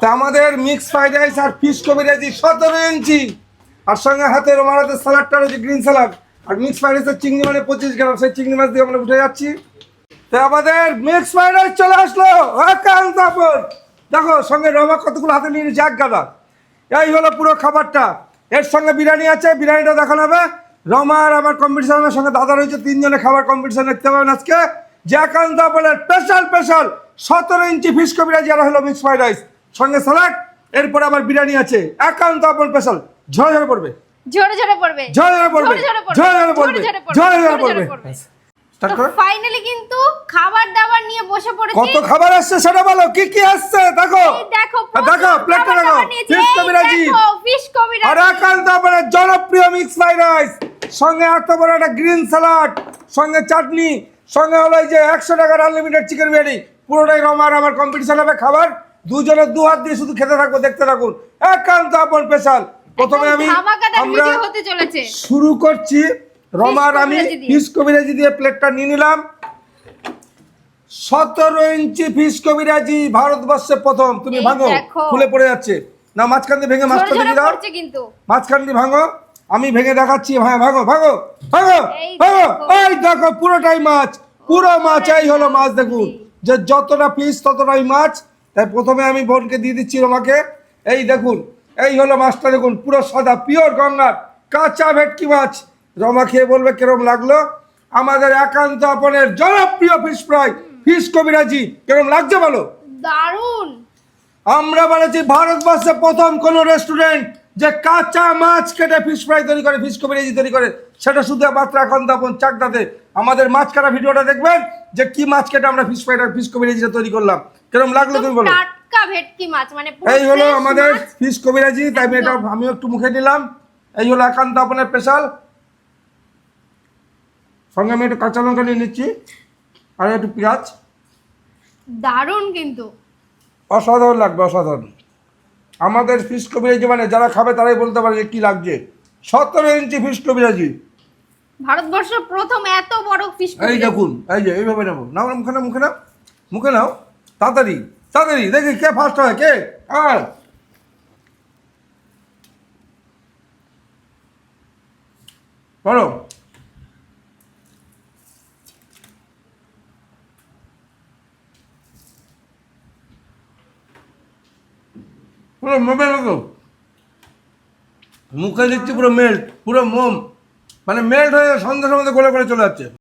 তা আমাদের mix fried rice আর ফিশ কবি রাইস সতেরো ইঞ্চি। আর সঙ্গে হাতে রোমার হাতে স্যালাডটা রয়েছে গ্রিন স্যালাড আর মিক্স ফ্রাইড রাইসের চিংড়ি মানে পঁচিশ গ্রাম, সেই চিংড়ি মাছ দিয়ে আমরা উঠে যাচ্ছি। তো আমাদের মিক্স ফ্রাইড রাইস চলে আসলো আপন দেখো, সঙ্গে রমা কতগুলো হাতে নিয়ে এক গাদা। এই হলো পুরো খাবারটা। এর সঙ্গে বিরিয়ানি আছে, বিরিয়ানিটা দেখানো হবে। রমা আর আমার কম্পিটিশনের সঙ্গে দাদা রয়েছে, তিনজনে খাবার কম্পিটিশন দেখতে পাবেন আজকে। একান্ত আপনের স্পেশাল স্পেশাল সতেরো ইঞ্চি ফিশ কবিরাজি আর হলো মিক্স ফ্রাইড রাইস সঙ্গে স্যালাড এরপরে আবার বিরিয়ানি আছে। একান্ত আপন স্পেশাল ঝরে ঝরে পড়বে। ঝরে ঝরে পড়বে। ঝরে ঝরে পড়বে। ঝরে ঝরে পড়বে। ঝরে ঝরে পড়বে। ফাইনালি কিন্তু খাবার দাবার নিয়ে বসে পড়েছি। কত খাবার আসছে সেটা বলো। কি কি আসছে? দেখো। দেখো আর দেখো প্লেটটা দেখো। ফিশ কবিরাজি ফিশ কবিরাজি আর একান্ত আপনার জনপ্রিয় মিক্স ফ্রাইড রাইস সঙ্গে এত বড় একটা গ্রিন স্যালাড সঙ্গে চাটনি। সঙ্গে হলো এই যে একশো টাকার আনলিমিটেড চিকেন বিরিয়ানি পুরোটাই রমার আমার কম্পিটিশন হবে খাবার। দুজনের দু হাত দিয়ে শুধু খেতে থাকব দেখতে থাকুন। একান্ত আপন স্পেশাল প্রথমে আমি আমরা শুরু করছি। রমার আমি। ফিশ কবিরাজি দিয়ে প্লেটটা নিয়ে নিলাম। সতেরো ইঞ্চি ফিশ কবিরাজি ভারতবর্ষে প্রথম। তুমি ভাঙো। খুলে পড়ে যাচ্ছে। না মাঝখান দিয়ে ভেঙে মাছটা দিয়ে দাও। মাঝখান দিয়ে ভাঙো। আমি ভেঙে দেখাচ্ছি। হ্যাঁ ভাঙো ভাঙো ভাঙো ভাঙো। এই দেখো পুরোটাই মাছ। পুরো মাছ এই হলো মাছ দেখুন। যে যতটা পিস ততটাই মাছ। তাই প্রথমে আমি বোনকে দিয়ে দিচ্ছি তোমাকে। এই দেখুন এই হলো মাছটা দেখুন পুরো সাদা পিওর গঙ্গার কাঁচা ভেটকি মাছ। রমা খেয়ে বলবে কিরম লাগল? আমাদের একান্ত আপনের জনপ্রিয় ফিশ ফ্রাই ফিশ কবিরাজি কিরম লাগছে বলো? দারুণ! আমরা বলেছি ভারতবর্ষে প্রথম কোন রেস্টুরেন্ট যে কাঁচা মাছ কেটে ফিশ ফ্রাই তৈরি করে ফিশ কবিরাজি তৈরি করে সেটা শুধু মাত্র এখন তখন চাকদাতে। আমাদের মাছ কাটা ভিডিওটা দেখবেন যে কি মাছ কেটে আমরা ফিশ ফ্রাইটা ফিশ কবিরাজিটা তৈরি করলাম। কিরম লাগল তুমি বলো? টাটকা ভেটকি মাছ মানে এই হলো আমাদের। ফিশ কবিরাজি তাই আমি এটা আমিও একটু মুখে নিলাম। এই হলো একান্ত আপনার স্পেশাল সঙ্গে আমি একটু কাঁচা লঙ্কা নিয়ে নিচ্ছি আর একটু পেঁয়াজ। দারুণ কিন্তু। অসাধারণ লাগবে অসাধারণ। আমাদের ফিশ কবিরাজি মানে যারা খাবে তারাই বলতে পারে যে কী লাগছে। সতেরো ইঞ্চি ফিশ কবিরাজি ভারতবর্ষ প্রথম এত বড় ফিশ এই দেখুন এই যে এইভাবে নেব নাও মুখে নাও মুখে নাও মুখে নাও। তাড়াতাড়ি তাড়াতাড়ি দেখি কে ফার্স্ট হয় কে? আর বলো। পুরো মোমের মতো। মুখে দিচ্ছি পুরো মেল্ট পুরো মোম। মানে মেল্ট হয়ে সন্ধ্যার মধ্যে গোলে করে চলে যাচ্ছে।